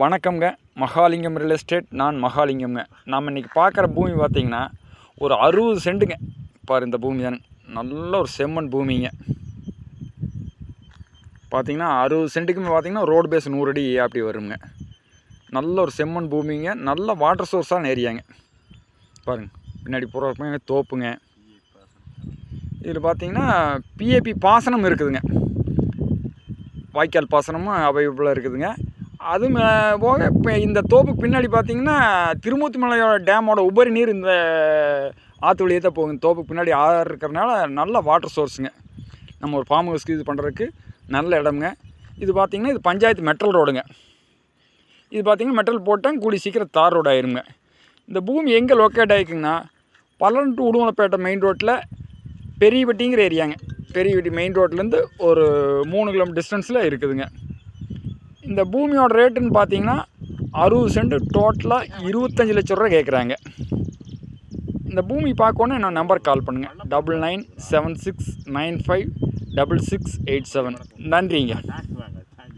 வணக்கம்ங்க. Mahalingam real estate நான் மகாலிங்கம்ங்க. நம்ம இன்றைக்கி பார்க்குற பூமி பார்த்தீங்கன்னா ஒரு அறுபது சென்ட்டுங்க பாரு இந்த பூமி தானே நல்ல ஒரு செம்மண் பூமிங்க. பார்த்தீங்கன்னா அறுபது சென்ட்டுக்குமே பார்த்திங்கன்னா ரோடு பேஸ் நூறு அடி அப்படி வருங்க. நல்ல ஒரு செம்மண் பூமிங்க. நல்ல வாட்டர் சோர்ஸான ஏரியாங்க பாருங்க. பின்னாடி பூரா தோப்புங்க. இதில் பார்த்தீங்கன்னா பிஏபி பாசனம் இருக்குதுங்க. வாய்க்கால் பாசனமும் அவைலபிளாக இருக்குதுங்க. அது போக இப்போ இந்த தோப்புக்கு பின்னாடி பார்த்தீங்கன்னா திருமூர்த்தி மலையோட டேமோட உபரி நீர் இந்த ஆற்று வழியே தான் போகுங்க. தோப்புக்கு பின்னாடி ஆறு இருக்கிறனால நல்ல வாட்டர் சோர்ஸுங்க நம்ம ஒரு ஃபார்ம் ஹவுஸ்க்கு இது பண்ணுறதுக்கு நல்ல இடம்ங்க. இது பார்த்திங்கன்னா இது பஞ்சாயத்து மெட்ரல் ரோடுங்க இது பார்த்திங்கன்னா மெட்டல் போட்டால் கூடி சீக்கிரம் தார் ரோடு ஆயிருங்க. இந்த பூமி எங்கே லொக்கேட் ஆகிக்குங்கன்னா பல்லன் டு உடுமலைப்பேட்டை மெயின் ரோட்டில் பெரியவட்டிங்கிற ஏரியாங்க பெரியவட்டி மெயின் ரோட்லேருந்து ஒரு மூணு கிலோமீட்டர் டிஸ்டன்ஸில் இருக்குதுங்க. இந்த பூமியோட ரேட்டுன்னு பார்த்தீங்கன்னா அறுபது சென்ட் டோட்டலாக இருபத்தஞ்சி லட்ச ரூபா கேட்குறாங்க. இந்த பூமி பார்க்கணும் நான் நம்பர் கால் பண்ணுங்கள் double nine seven six nine five double six eight seven. நன்றிங்க.